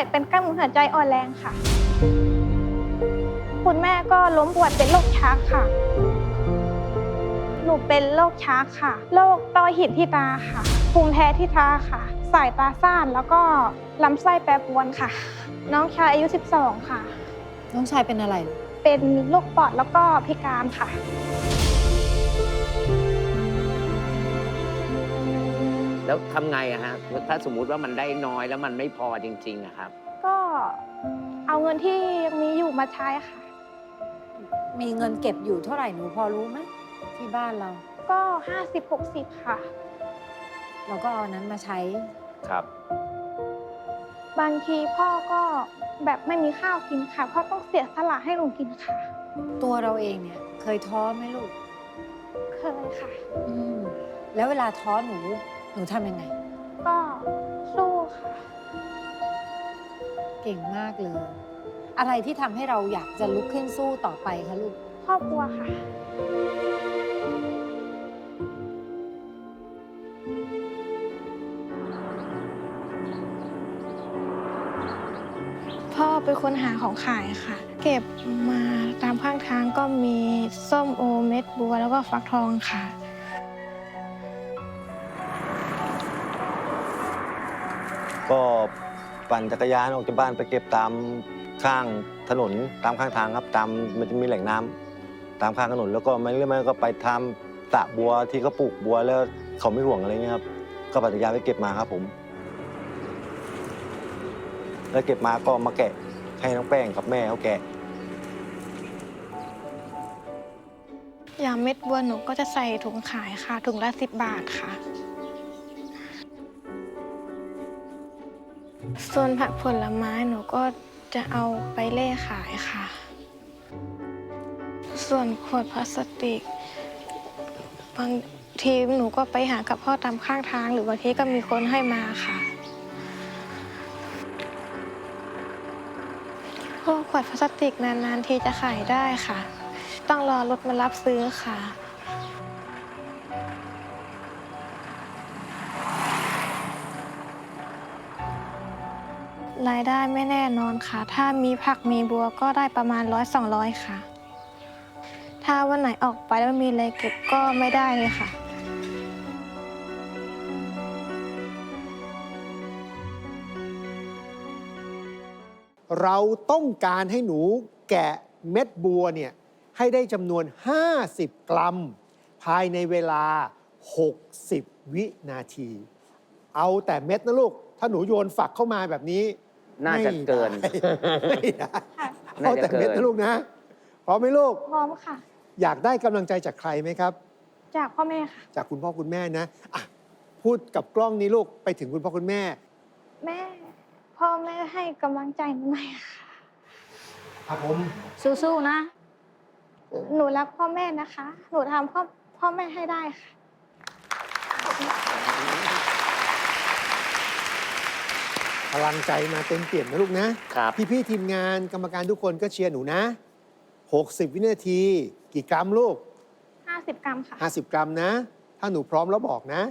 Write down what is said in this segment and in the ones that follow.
วยเป็นกล้ามเนื้อหัวใจอ่อนแรงค่ะ คุณแม่ก็ล้มป่วยเป็นโรคชักค่ะ หนูเป็นโรคชักค่ะ โรคต้อหินที่ตาค่ะ ภูมิแพ้ที่ตาค่ะ สายตาสั้นแล้วก็ลำไส้แปรปรวนค่ะ น้องชายอายุ 12 ค่ะ น้องชายเป็นอะไร เป็นโรคปอดแล้วก็พิการค่ะ แล้วทำไงอะฮะถ้าสมมุติว่ามันได้น้อยแล้วมันไม่พอจริงๆอะครับ ก็เอาเงินที่ยังมีอยู่มาใช้ค่ะ มีเงินเก็บอยู่เท่าไหร่หนูพอรู้ไหมที่บ้านเรา ก็50-60ค่ะ เราก็เอาอันนั้นมาใช้ ครับ บางทีพ่อก็แบบไม่มีข้าวกินค่ะ พ่อต้องเสียสละให้หนูกินค่ะ ตัวเราเองเนี่ย เคยท้อไหมลูกเคยค่ะ อืมแล้วเวลาท้อหนู หนูทำยังไง ก็สู้ค่ะ เก่งมากเลย อะไรที่ทำให้เราอยากจะลุกขึ้นสู้ต่อไปคะลูก ครอบครัวค่ะ พ่อเป็นคนหาของขายค่ะ เก็บมาตามข้างทางก็มีส้มโอเม็ดบัวแล้วก็ฟักทองค่ะ ก็ปั่นจักรยานออกจากบ้านไปเก็บตามข้างถนนตามข้างทางครับตามมันจะมีแหล่งน้ำตามข้างถนนแล้วก็ไม่เรื่อยๆก็ไปทำสระบัวที่เขาปลูกบัวแล้วเขาไม่ห่วงอะไรเงี้ยครับก็ปั่นจักรยานไปเก็บมาครับผม แล้วเก็บมาก็มาแกะให้น้องแป้งกับแม่เขาแกะยาเม็ดบัวหนูก็จะใส่ถุงขายค่ะถุงละสิบบาทค่ะ ส่วนผักผลไม้หนูก็จะเอาไปเล่ขายค่ะ ส่วนขวดพลาสติก บางทีหนูก็ไปหากับพ่อตามข้างทาง หรือบางทีก็มีคนให้มาค่ะพวกขวดพลาสติกนานๆทีจะขายได้ค่ะ ต้องรอรถมารับซื้อค่ะ รายได้ไม่แน่นอนค่ะ ถ้ามีผักมีบัวก็ได้ประมาณร้อยสองร้อยค่ะ ถ้าวันไหนออกไปแล้วมีอะไรเก็บก็ไม่ได้เลยค่ะ เราต้องการให้หนูแกะเม็ดบัวเนี่ยให้ได้จำนวน 50 กรัม ภายในเวลา 60 วินาที เอาแต่เม็ดนะลูก ถ้าหนูโยนฝักเข้ามาแบบนี้ น่าจะเกิน ไม่ได้ไม่ได้ค่ะเอาแต่เม็ดนะลูกนะพร้อมไหมลูก พร้อมค่ะ อยากได้กำลังใจจากใครไหมครับ จากพ่อแม่ค่ะ จากคุณพ่อคุณแม่นะอะพูดกับกล้องนี้ลูกไปถึงคุณพ่อคุณแม่ แม่ พ่อแม่ให้กำลังใจหนูหน่อยค่ะ ครับผม สู้ๆนะ หนูรักพ่อแม่นะคะ หนูทำพ่อพ่อแม่ให้ได้ค่ะ พลังใจมาเต็มเปี่ยมนะลูกนะ ครับพี่ๆทีมงานกรรมการทุกคนก็เชียร์หนูนะ 60 วินาที กี่กรัมลูก 50 กรัมค่ะ 50 กรัมนะ ถ้าหนูพร้อมแล้วบอกนะ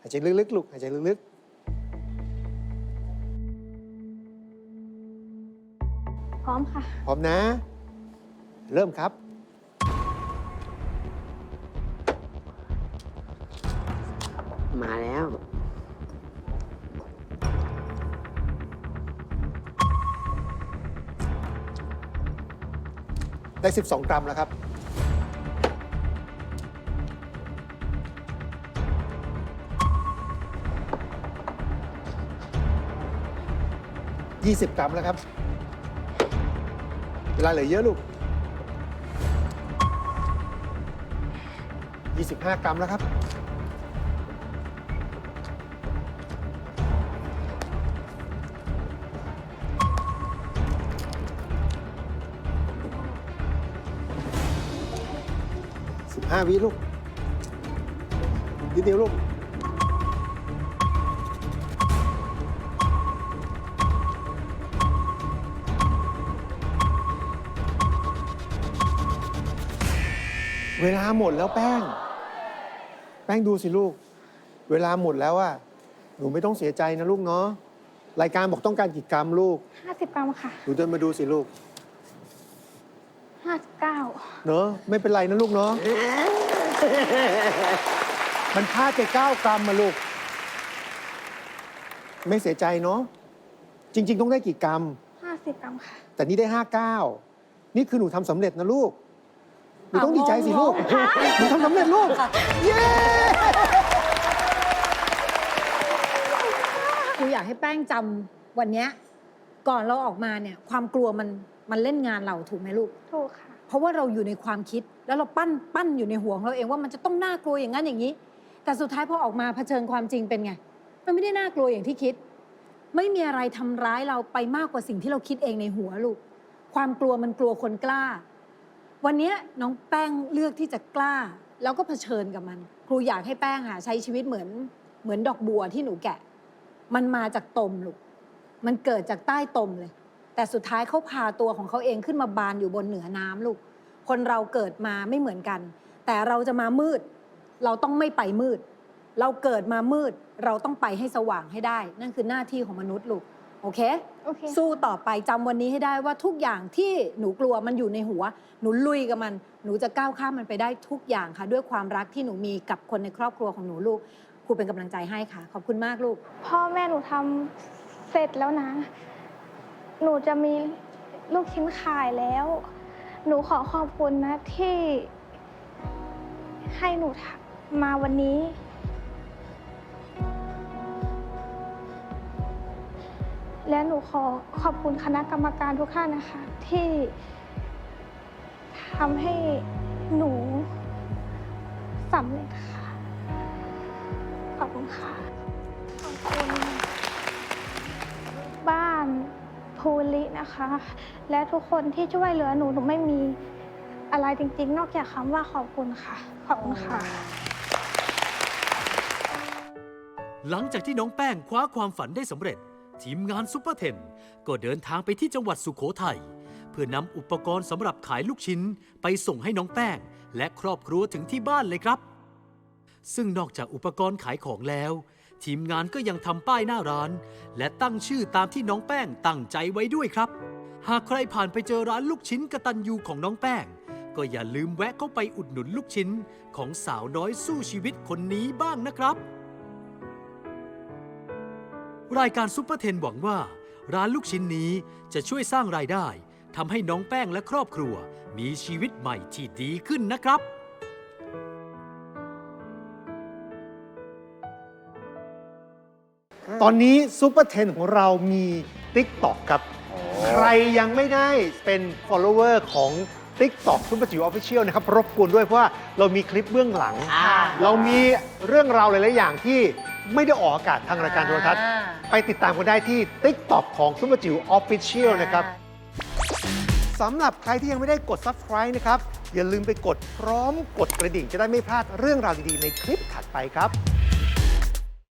หายใจลึกๆลูกหายใจลึกพร้อมค่ะ ๆ พร้อมนะ เริ่มครับ มาแล้ว ได้ 12 กรัมแล้วครับ 20 กรัมแล้วครับ เวลาเหลือเยอะลูก 25 กรัมแล้วครับ 15วิลูกนิดเดียวลูก เวลาหมดแล้วแป้ง แป้งดูสิลูก เวลาหมดแล้วอะหนูไม่ต้องเสียใจนะลูกเนาะ รายการบอกต้องการกี่กรัมลูก 50 กรัมค่ะ หนูเดินมาดูสิลูก 59เนอะไม่เป็นไรนะลูกเนาะมันพลาดไปเก้ากรัมมาลูก ไม่เสียใจเนาะจริง ๆ ต้องได้กี่กรัม50กรัมค่ะ แต่นี่ได้ห้าเก้านี่คือหนูทำสำเร็จนะลูก หนูต้องดีใจสิลูก หนูทำสำเร็จลูก เย้ครูอยากให้แป้งจำวันเนี้ยก่อนเราออกมาเนี่ย ความกลัวมัน มันเล่นงานเราถูกไหมลูก ถูกค่ะ เพราะว่าเราอยู่ในความคิดแล้วเราปั้นปั้นอยู่ในหัวของเราเองว่ามันจะต้องน่ากลัวอย่างนั้นอย่างนี้ แต่สุดท้ายพอออกมาเผชิญความจริงเป็นไง มันไม่ได้น่ากลัวอย่างที่คิด ไม่มีอะไรทำร้ายเราไปมากกว่าสิ่งที่เราคิดเองในหัวลูก ความกลัวมันกลัวคนกล้า วันเนี้ยน้องแป้งเลือกที่จะกล้า แล้วก็เผชิญกับมัน ครูอยากให้แป้งค่ะใช้ชีวิตเหมือน เหมือนดอกบัวที่หนูแกะ มันมาจากตมลูก มันเกิดจากใต้ตมเลย แต่สุดท้ายเขาพาตัวของเขาเองขึ้นมาบานอยู่บนเหนือน้ำลูก คนเราเกิดมาไม่เหมือนกัน แต่เราจะมามืด เราต้องไม่ไปมืด เราเกิดมามืด เราต้องไปให้สว่างให้ได้ นั่นคือหน้าที่ของมนุษย์ลูก โอเค โอเค สู้ต่อไปจำวันนี้ให้ได้ว่าทุกอย่างที่หนูกลัวมันอยู่ในหัว หนูลุยกับมัน หนูจะก้าวข้ามมันไปได้ทุกอย่างค่ะ ด้วยความรักที่หนูมีกับคนในครอบครัวของหนูลูกครูเป็นกำลังใจให้ค่ะ ขอบคุณมากลูก พ่อแม่หนูทำเสร็จแล้วนะ หนูจะมีลูกชิ้นขายแล้ว หนูขอขอบคุณนะที่ให้หนูมาวันนี้ และหนูขอขอบคุณคณะกรรมการทุกท่านนะคะ ที่ทำให้หนูสำเร็จค่ะ ขอบคุณค่ะ ขอบคุณ บ้าน ภูรินะคะ และทุกคนที่ช่วยเหลือหนูหนูไม่มีอะไรจริง ๆ นอกจากคำว่าขอบคุณค่ะ ขอบคุณค่ะ หลังจากที่น้องแป้งคว้าความฝันได้สำเร็จ ทีมงานซุปเปอร์เทนก็เดินทางไปที่จังหวัดสุขโขทัยเพื่อนำอุปกรณ์สำหรับขายลูกชิ้น ไปส่งให้น้องแป้ง และครอบครัวถึงที่บ้านเลยครับ ซึ่งนอกจากอุปกรณ์ขายของแล้ว ทีมงานก็ยังทำป้ายหน้าร้าน และตั้งชื่อตามที่น้องแป้งตั้งใจไว้ด้วยครับ หากใครผ่านไปเจอร้านลูกชิ้นกระตันยูของน้องแป้ง ก็อย่าลืมแวะเข้าไปอุดหนุนลูกชิ้นของสาวน้อยสู้ชีวิตคนนี้บ้างนะครับ รายการซุปเปอร์เทนหวังว่า ร้านลูกชิ้นนี้จะช่วยสร้างรายได้ทำให้น้องแป้งและครอบครัว มีชีวิตใหม่ที่ดีขึ้นนะครับ ตอนนี้ซูเปอร์เทนของเรามี TikTok ครับ ใครยังไม่ได้เป็น follower ของ TikTok ซุปเปอร์จิ๋วออฟฟิเชียลนะครับ รบกวนด้วยเพราะว่าเรามีคลิปเบื้องหลังเรามีเรื่องราวหลาย ๆ อย่างที่ไม่ได้ออกอากาศทางรายการโทรทัศน์ไปติดตามกันได้ที่ TikTok ของซุปเปอร์จิ๋วออฟฟิเชียลนะครับ สำหรับใครที่ยังไม่ได้กด subscribe นะครับ อย่าลืมไปกดพร้อมกดกระดิ่งจะได้ไม่พลาดเรื่องราวดี ๆ ในคลิปถัดไปครับ